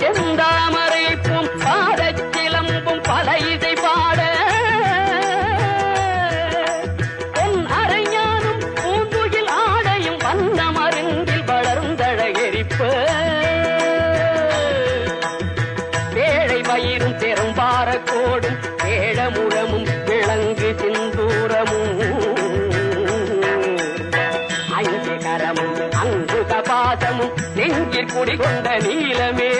செந்தாமரை boom பாடச் சிலம்பும் பல இசை பாட. பொன் அரைஞானும் பூந்துகில் ஆடையும் வந்த மருங்கில் வளர்ந்தழகெரிப்ப வேளை பயிரும் பெரும்பார கோடும் வேழமுழமும் விளங்கு சிந்தூரமும். ஐந்து கரமும் அங்கு கபாசமும் நெஞ்சில் குடிகொண்ட நீலமே.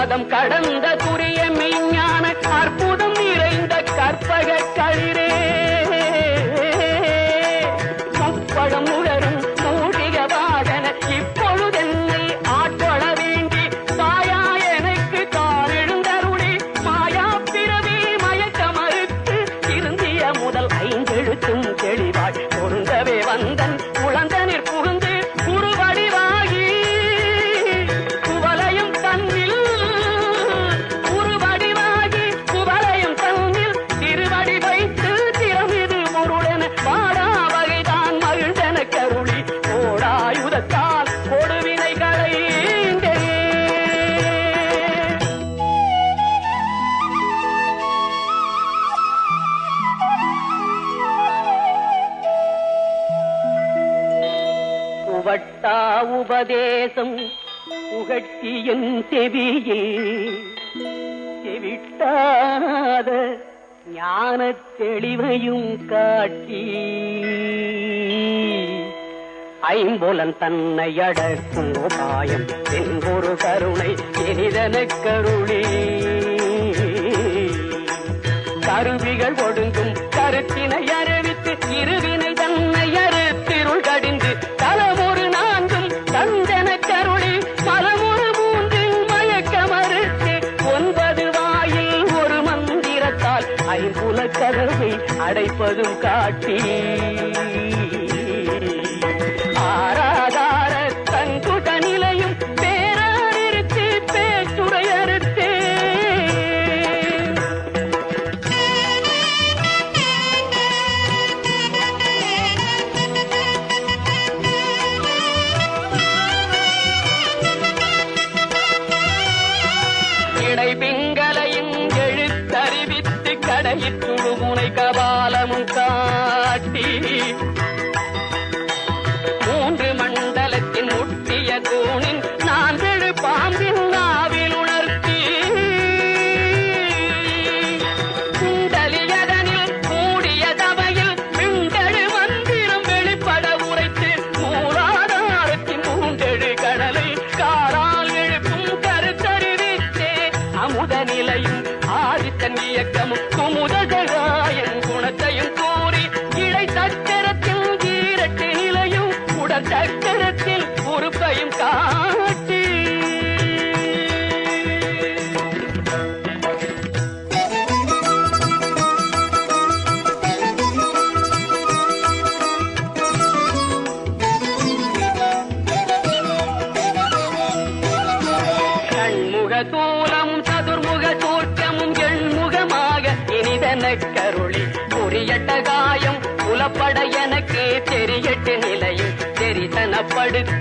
பதம் கடந்த குறிய மெய்ஞான அற்புதம் நிறைந்த கற்பக களிரே. உபதேசம் புகழ்ச்சியின் செவியில் செவிட்டாத ஞான தெளிவையும் காட்டி ஐம்புலன் தன்னை அடக்கும் உபாயம் ஒரு கருணை இனிதன கருளி. கருவிகள் ஒடுங்கும் கருத்தினை அறிவித்து இருவி இருப்பதும் காட்டி ஆராதார தங்குட நிலையும் பேரறித்து பேச்சுரையறுத்து இடைபிங்க கருளி புரியட்ட காயம் புலப்பட எனக்கு தெரியட்டு நிலையும் தெரிசனப்படுத்த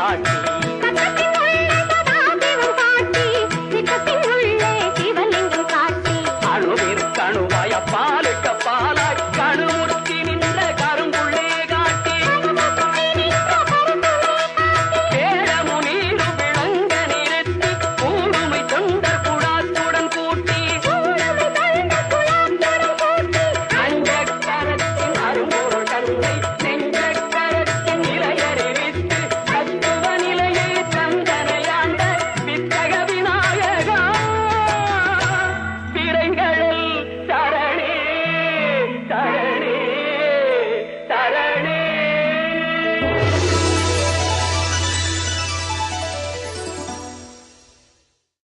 காட்டு